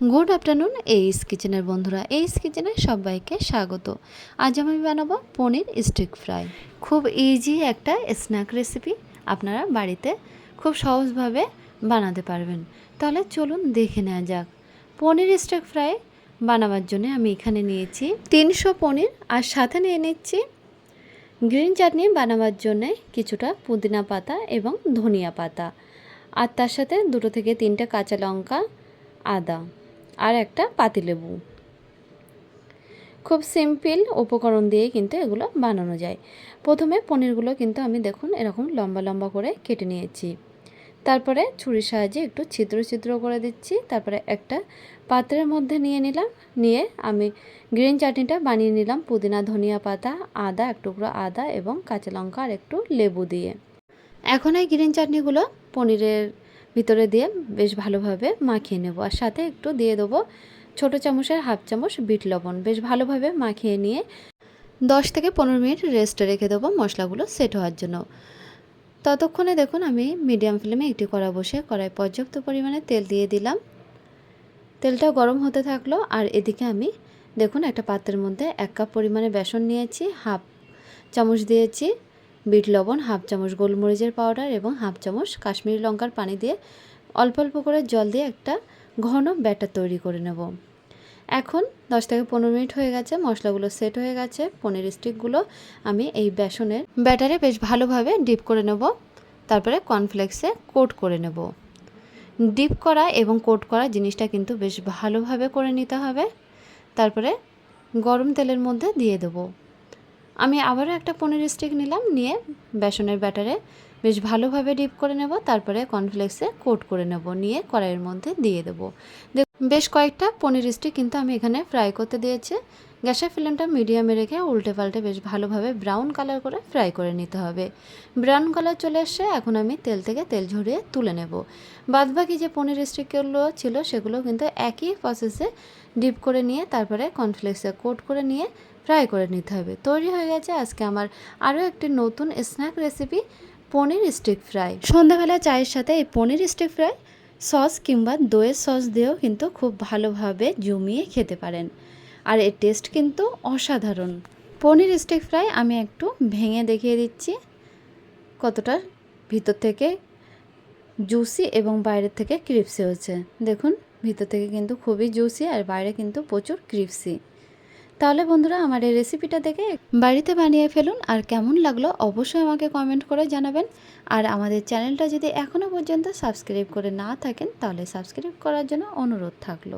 Good afternoon, এইস কিচেনের বন্ধুরা। এইস কিচেনে সবাইকে স্বাগত। আজ আমি বানাবো পনির স্টিক ফ্রাই। খুব ইজি একটা স্ন্যাক রেসিপি আপনারা বাড়িতে খুব সহজভাবে বানাতে পারবেন। তাহলে চলুন দেখে নেওয়া যাক। পনির স্টিক ফ্রাই বানাবার জন্য আমি এখানে নিয়েছি তিনশো পনির আর সাথে নিয়ে নিচ্ছি গ্রিন চাটনি বানাবার জন্যে কিছুটা পুদিনা পাতা এবং ধনিয়া পাতা। আর তার সাথে দুটো থেকে তিনটে কাঁচা লঙ্কা, আদা। আর একটা পাতিলেবু। খুব সিম্পল উপকরণ দিয়ে কিন্তু এগুলো বানানো যায়। প্রথমে পনিরগুলো কিন্তু আমি দেখুন এরকম লম্বা লম্বা করে কেটে নিয়েছি। তারপরে ছুরির সাহায্যে একটু ছিদ্র ছিদ্র করে দিচ্ছি। তারপরে একটা পাত্রের মধ্যে নিয়ে নিলাম। নিয়ে আমি গ্রিন চাটনিটা বানিয়ে নিলাম। পুদিনা, ধনিয়া পাতা, আদা, এক টুকরো আদা এবং কাঁচা লঙ্কা আর একটু লেবু দিয়ে। এখন এই গ্রিন চাটনিগুলো পনিরের ভিতরে দিয়ে বেশ ভালোভাবে মাখিয়ে নেব। আর সাথে একটু দিয়ে দেবো ছোটো চামচের হাফ চামচ বিট লবণ। বেশ ভালোভাবে মাখিয়ে নিয়ে দশ থেকে পনেরো মিনিট রেস্টে রেখে দেবো মশলাগুলো সেট হওয়ার জন্য। ততক্ষণে দেখুন আমি মিডিয়াম ফ্লেমে একটি কড়া বসে কড়াই পর্যাপ্ত পরিমাণে তেল দিয়ে দিলাম। তেলটা গরম হতে থাকল আর এদিকে আমি দেখুন একটা পাত্রের মধ্যে এক কাপ পরিমাণে বেসন নিয়েছি, হাফ চামচ দিয়েছি। বিট লবণ, হাফ চামচ গোলমরিচের পাউডার এবং হাফ চামচ কাশ্মীরি লঙ্কার পানি দিয়ে অল্প অল্প করে জল দিয়ে একটা ঘন ব্যাটার তৈরি করে নেব। এখন দশ থেকে পনেরো মিনিট হয়ে গেছে, মশলাগুলো সেট হয়ে গেছে। পনির স্টিকগুলো আমি এই বেসনের ব্যাটারে বেশ ভালোভাবে ডিপ করে নেব। তারপরে কর্নফ্লেক্সে কোট করে নেব। ডিপ করা এবং কোট করা জিনিসটা কিন্তু বেশ ভালোভাবে করে নিতে হবে। তারপরে গরম তেলের মধ্যে দিয়ে দেবো। আমি আবারও একটা পনির স্টিক নিলাম, নিয়ে বেসনের ব্যাটারে বেশ ভালোভাবে ডিপ করে নেব, তারপরে কর্নফ্লেক্সে কোট করে নেব, নিয়ে কড়াইয়ের মধ্যে দিয়ে দেবো। বেশ কয়েকটা পনির স্টিক কিন্তু আমি এখানে ফ্রাই করতে দিয়েছি। গ্যাসের ফ্লেমটা মিডিয়ামে রেখে উল্টে পাল্টে বেশ ভালোভাবে ব্রাউন কালার করে ফ্রাই করে নিতে হবে। ব্রাউন কালার চলে এসছে এখন আমি তেল থেকে তেল ঝরিয়ে তুলে নেব। বাদবাকি যে পনির স্টিকগুলো ছিল সেগুলো কিন্তু একই প্রসেসে ডিপ করে নিয়ে, তারপরে কর্নফ্লেক্সে কোট করে নিয়ে ফ্রাই করে নিতে হবে। তৈরি হয়ে গেছে আজকে আমার আরও একটি নতুন snack recipe paneer stick fry সন্ধ্যাবেলা চায়ের সাথে এই পনির স্টিক ফ্রাই সস কিংবা দইয়ের সস দিয়েও কিন্তু খুব ভালোভাবে জমিয়ে খেতে পারেন। আর এর টেস্ট কিন্তু অসাধারণ। পনির স্টিক ফ্রাই আমি একটু ভেঙে দেখিয়ে দিচ্ছি। কতটা ভিতর থেকে জুসি এবং বাইরের থেকে ক্রিপসি হচ্ছে দেখুন, ভিতর থেকে কিন্তু খুবই জুসি আর বাইরে কিন্তু প্রচুর ক্রিপসি তাহলে বন্ধুরা আমার এই রেসিপিটা দেখে বাড়িতে বানিয়ে ফেলুন আর কেমন লাগল অবশ্যই আমাকে কমেন্ট করে জানাবেন। আর আমাদের চ্যানেলটা যদি এখনও পর্যন্ত সাবস্ক্রাইব করে না থাকেন, তাহলে সাবস্ক্রাইব করার জন্য অনুরোধ থাকল।